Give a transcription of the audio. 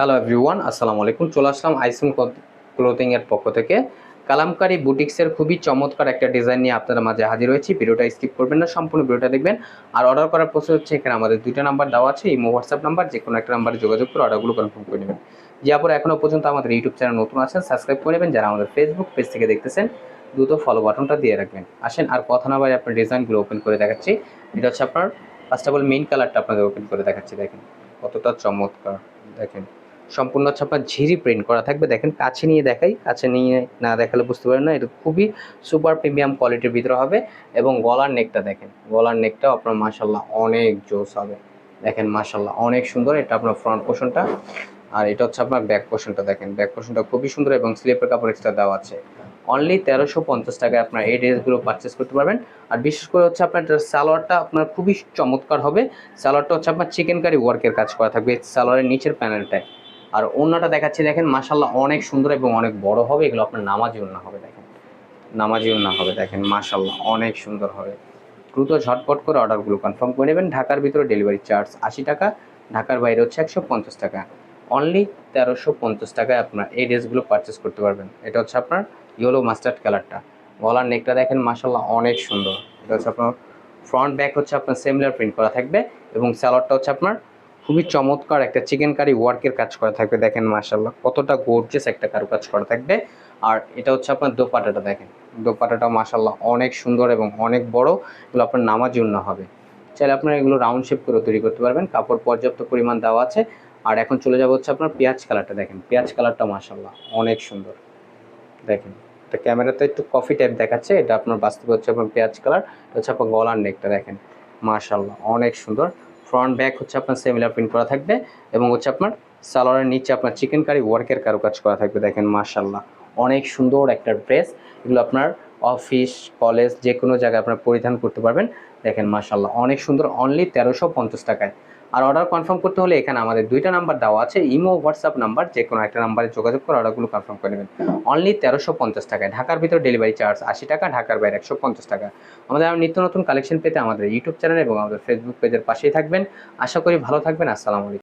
Hello everyone আসসালামু আলাইকুম চলে আসলাম আইসিম ক্লোথিং এর পক্ষ থেকে। কালামকারি বুটিক্সের খুবই চমৎকার একটা ডিজাইন নিয়ে আপনাদের মাঝে হাজির হয়েছি। ভিডিওটা স্কিপ করবেন না, সম্পূর্ণ ভিডিওটা দেখবেন। আর অর্ডার করার প্রসেস হচ্ছে, এখানে আমাদের দুইটা নাম্বার দেওয়া আছে। এই হোয়াটসঅ্যাপ নাম্বার যে কোনো একটা নাম্বারে যোগাযোগ করে অর্ডারগুলো কনফার্ম করে নেবেন। যে আপনারা এখনও পর্যন্ত আমাদের ইউটিউব চ্যানেল নতুন আছেন সাবস্ক্রাইব করে নেবেন। যারা আমাদের ফেসবুক পেজ থেকে দেখতেছেন, দ্রুত ফলো বাটনটা দিয়ে রাখবেন। আসেন, আর কথা না বাড়ি আপনার ডিজাইনগুলো ওপেন করে দেখাচ্ছি। এটা হচ্ছে আপনার ফার্স্ট অফ অল মেইন কালারটা আপনাদের ওপেন করে দেখাচ্ছি, দেখেন। কতটা চমৎকার, দেখেন। সম্পূর্ণ আপনার ঝিরি প্রিন্ট করা থাকবে। দেখেন, কাছে নিয়ে দেখাই, কাছে নিয়ে না দেখালে বুঝতে পারেন না। এটা খুবই সুপার প্রিমিয়াম কোয়ালিটির ভিতরে হবে এবং গলার নেকটা দেখেন, গলার নেকটাও আপনার মাসাল্লাহ অনেক জোস হবে। দেখেন মাসাল্লাহ অনেক সুন্দর। এটা আপনার ফ্রন্ট পোর্শনটা আর এটা হচ্ছে আপনার ব্যাক পোর্শনটা দেখেন। ব্যাক পোর্শনটা খুবই সুন্দর এবং স্লিপের কাপড় এক্সট্রা দেওয়া আছে। অনলি তেরোশো পঞ্চাশ টাকায় আপনার এই ড্রেসগুলো পারচেস করতে পারবেন। আর বিশেষ করে হচ্ছে আপনার সালোয়ারটা আপনার খুবই চমৎকার হবে। সালোয়ারটা হচ্ছে আপনার চিকেন কারি ওয়ার্কের কাজ করা থাকবে। সালোয়ারের নিচের প্যানেলটায় আর অন্যটা দেখাচ্ছি, দেখেন মাসাল্লাহ অনেক সুন্দর এবং অনেক বড় হবে। এগুলো আপনার নামাজি ওন্না হবে, দেখেন। নামাজি ওন্না হবে, দেখেন মাসাল্লাহ অনেক সুন্দর হবে। দ্রুত ঝটপট করে অর্ডারগুলো কনফার্ম করে নেবেন। ঢাকার ভিতরে ডেলিভারি চার্জ আশি টাকা, ঢাকার বাইরে হচ্ছে একশো পঞ্চাশ টাকা। অনলি তেরোশো পঞ্চাশ টাকায় আপনার এই ড্রেসগুলো পারচেস করতে পারবেন। এটা হচ্ছে আপনার ইয়েলো মাস্টার্ড কালারটা গলার নেকটা দেখেন মাসাল্লাহ অনেক সুন্দর। এটা হচ্ছে আপনার ফ্রন্ট ব্যাক হচ্ছে আপনার সেমিলার প্রিন্ট করা থাকবে এবং স্যালাডটা হচ্ছে আপনার খুবই চমৎকার একটা চিকেন কারি ওয়ার্কের কাজ করা থাকবে, দেখেন মাসাল্লাহ কতটা গোর্জেস একটা কারুকাজ করা থাকবে। আর এটা হচ্ছে আপনার দোপাটাটা, দেখেন দোপাটাটা মাসাল্লাহ অনেক সুন্দর এবং অনেক বড়, এগুলো আপনার নামার জন্য হবে। চাইলে আপনারা এগুলো রাউন্ড শেপ করে তৈরি করতে পারবেন, কাপড় পর্যাপ্ত পরিমাণ দেওয়া আছে। আর এখন চলে যাব হচ্ছে আপনার পেঁয়াজ কালারটা, দেখেন, পেঁয়াজ কালারটা মাসাল্লাহ অনেক সুন্দর, দেখেন। এটা ক্যামেরাতে একটু কফি টাইপ দেখাচ্ছে, এটা আপনার বাস্তবে হচ্ছে আপনার পেঁয়াজ কালার, এটা হচ্ছে আপনার গলার নেকটা দেখেন মাশাল্লাহ অনেক সুন্দর। ফ্রন্ট ব্যাক হচ্ছে আপনার সেমিলার প্রিন্ট করা থাকবে এবং হচ্ছে আপনার সালোয়ারের নিচে আপনার চিকেন কারি ওয়ার্কের কারুকাজ করা থাকবে, দেখেন মার্শাল্লাহ অনেক সুন্দর একটা ড্রেস এগুলো আপনার অফিস কলেজ যে কোনো জায়গায় আপনার পরিধান করতে পারবেন। দেখেন মার্শাল্লাহ অনেক সুন্দর অনলি তেরোশো পঞ্চাশ টাকায়। আর অর্ডার কনফার্ম করতে হলে এখানে আমাদের দুইটা নাম্বার দেওয়া আছে ইমো হোয়াটসঅ্যাপ নাম্বার যে কোনো একটা নাম্বারে যোগাযোগ করে অর্ডারগুলো কনফার্ম করে নেবেন। অনলি তেরোশো পঞ্চাশ টাকায়। ঢাকার ভিতরে ডেলিভারি চার্জ আশি টাকা, ঢাকার বাইরে একশো পঞ্চাশ টাকা। আমাদের আর নিত্য নতুন কালেকশন পেতে আমাদের ইউটিউব চ্যানেল এবং আমাদের ফেসবুক পেজের পাশেই থাকবেন। আশা করি ভালো থাকবেন। আসসালামু আলাইকুম।